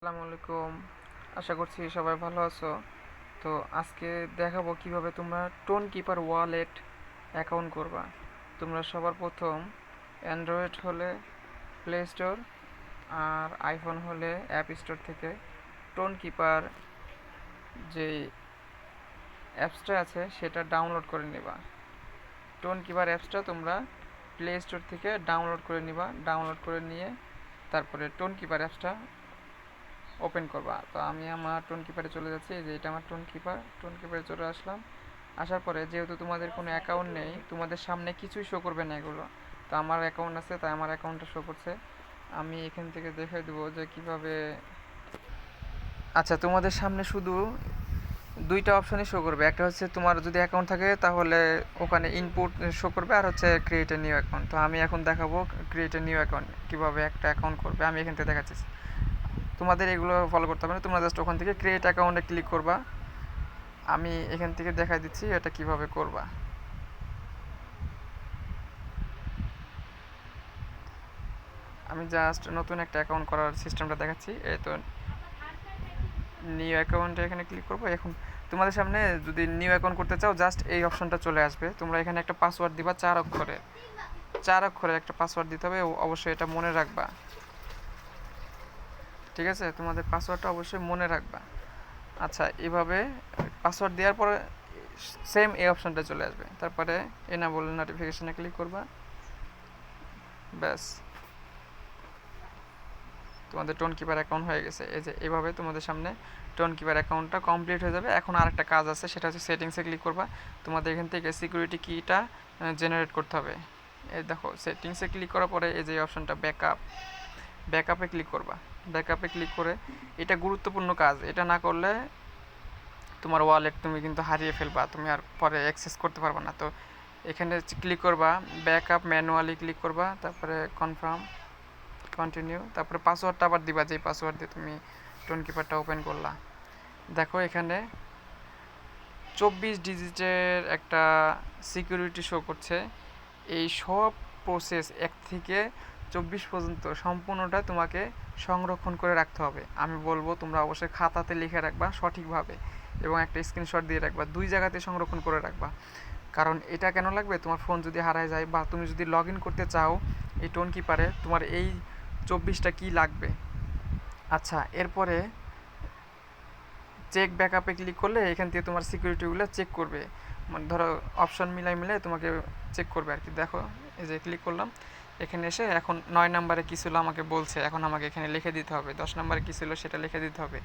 আসসালামু আলাইকুম। আশা করছি সবাই ভালো আছো। তো আজকে দেখাবো কীভাবে তোমরা টোন কিপার ওয়ালেট অ্যাকাউন্ট করবা। তোমরা সবার প্রথম অ্যান্ড্রয়েড হলে প্লে স্টোর আর আইফোন হলে অ্যাপ স্টোর থেকে টোন কিপার যে অ্যাপসটা আছে, সেটা ডাউনলোড করে নেবা। টোন কিপার অ্যাপসটা তোমরা প্লে স্টোর থেকে ডাউনলোড করে নিবা। ডাউনলোড করে নিয়ে তারপরে টোন কিপার অ্যাপসটা ওপেন করবা। তো আমি আমার টোন কিপারে চলে যাচ্ছি। যে এটা আমার টোন কিপার টোন কিপারে চলে আসলাম। আসার পরে যেহেতু তোমাদের কোনো অ্যাকাউন্ট নেই, তোমাদের সামনে কিছুই শো করবে না এগুলো। তো আমার অ্যাকাউন্ট আছে, তাই আমার অ্যাকাউন্টটা শো করছে। আমি এখান থেকে দেখে দেবো যে কীভাবে আচ্ছা তোমাদের সামনে শুধু দুইটা অপশনই শো করবে। একটা হচ্ছে তোমার যদি অ্যাকাউন্ট থাকে, তাহলে ওখানে ইনপুট শো করবে, আর হচ্ছে ক্রিয়েট এ নিউ অ্যাকাউন্ট তো আমি এখন দেখাবো ক্রিয়েট এ নিউ অ্যাকাউন্ট কীভাবে একটা অ্যাকাউন্ট করবে। আমি এখান থেকে দেখাচ্ছি। তোমাদের এগুলো ফলো করতে হবে না, তোমরা জাস্ট ওখান থেকে ক্রিয়েট অ্যাকাউন্টে ক্লিক করবা। আমি এখান থেকে দেখাই দিচ্ছি এটা কীভাবে করবা। আমি জাস্ট নতুন একটা অ্যাকাউন্ট করার সিস্টেমটা দেখাচ্ছি, এই তো নিউ অ্যাকাউন্টে এখানে ক্লিক করব। এখন তোমাদের সামনে যদি নিউ অ্যাকাউন্ট করতে চাও জাস্ট এই অপশনটা চলে আসবে। তোমরা এখানে একটা পাসওয়ার্ড দিবা চার অক্ষরে। চার অক্ষরে একটা পাসওয়ার্ড দিতে হবে, অবশ্যই এটা মনে রাখবা। ঠিক আছে? তোমাদের পাসওয়ার্ডটা অবশ্যই মনে রাখবা। আচ্ছা এভাবে পাসওয়ার্ড দেওয়ার পরে সেম এই অপশানটা চলে আসবে। তারপরে এনাবল নোটিফিকেশানে ক্লিক করবা। ব্যাস। তোমাদের টোন কিপার অ্যাকাউন্ট হয়ে গেছে। এই যে, এভাবে তোমাদের সামনে টোন কিপার অ্যাকাউন্টটা কমপ্লিট হয়ে যাবে। এখন আরেকটা কাজ আছে, সেটা হচ্ছে সেটিংসে ক্লিক করবা। তোমাদের এখান থেকে সিকিউরিটি কিটা জেনারেট করতে হবে। এই দেখো সেটিংসে ক্লিক করার পরে এই যে অপশানটা ব্যাকআপ ব্যাকআপে ক্লিক করবা। ব্যাকআপে ক্লিক করে, এটা গুরুত্বপূর্ণ কাজ। এটা না করলে তোমার ওয়ালেট তুমি কিন্তু হারিয়ে ফেলবা, তুমি আর পরে অ্যাক্সেস করতে পারবা না। তো এখানে ক্লিক করবা ব্যাকআপ ম্যানুয়ালি ক্লিক করবা, তারপরে কনফার্ম কন্টিনিউ তারপরে পাসওয়ার্ডটা আবার দিবা, যেই পাসওয়ার্ড দিয়ে তুমি টোন কিপারটা ওপেন করলা। দেখো এখানে চব্বিশ ডিজিটের একটা সিকিউরিটি শো করছে। এই সব প্রসেস এক থেকে চব্বিশ পর্যন্ত সম্পূর্ণটা তোমাকে সংরক্ষণ করে রাখতে হবে। আমি বলব তোমরা অবশ্যই খাতাতে লিখে রাখবা সঠিকভাবে এবং একটা স্ক্রিনশট দিয়ে রাখবা। দুই জায়গাতে সংরক্ষণ করে রাখবা। কারণ এটা কেন লাগবে? তোমার ফোন যদি হারায় যায় বা তুমি যদি লগ ইন করতে চাও এই টোন কিপারে তোমার এই চব্বিশটা কি লাগবে? আচ্ছা এরপরে চেক ব্যাকআপে ক্লিক করলে এখান থেকে তোমার সিকিউরিটিগুলো চেক করবে। মানে ধরো অপশন মিলাই মিলাই তোমাকে চেক করবে আর কি। দেখো, এই যে ক্লিক করলাম। এখানে এসে এখন নয় নম্বরে কী ছিল আমাকে বলছে, এখন আমাকে এখানে লিখে দিতে হবে। দশ নম্বরে কী ছিল সেটা লিখে দিতে হবে।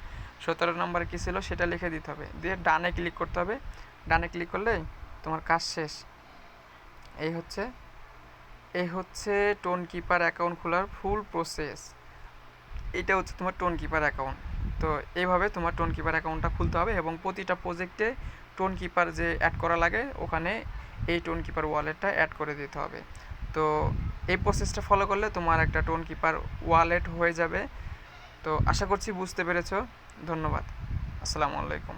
সতেরো নম্বরে কী ছিল সেটা লিখে দিতে হবে। দিয়ে ডানে ক্লিক করতে হবে। ডানে ক্লিক করলেই তোমার কাজ শেষ। এই হচ্ছে এই হচ্ছে টোন কিপার অ্যাকাউন্ট খোলার ফুল প্রসেস এটা হচ্ছে তোমার টোন কিপার অ্যাকাউন্ট। তো এইভাবে তোমার টোন কিপার অ্যাকাউন্টটা খুলতে হবে এবং প্রতিটা প্রজেক্টে টোন কিপার যে অ্যাড করা লাগে, ওখানে এই টোন কিপার ওয়ালেটটা অ্যাড করে দিতে হবে। তো এই প্রসেসটা ফলো করলে তোমার একটা টোন কিপার ওয়ালেট হয়ে যাবে। তো আশা করছি বুঝতে পেরেছ। ধন্যবাদ। আসসালামু আলাইকুম।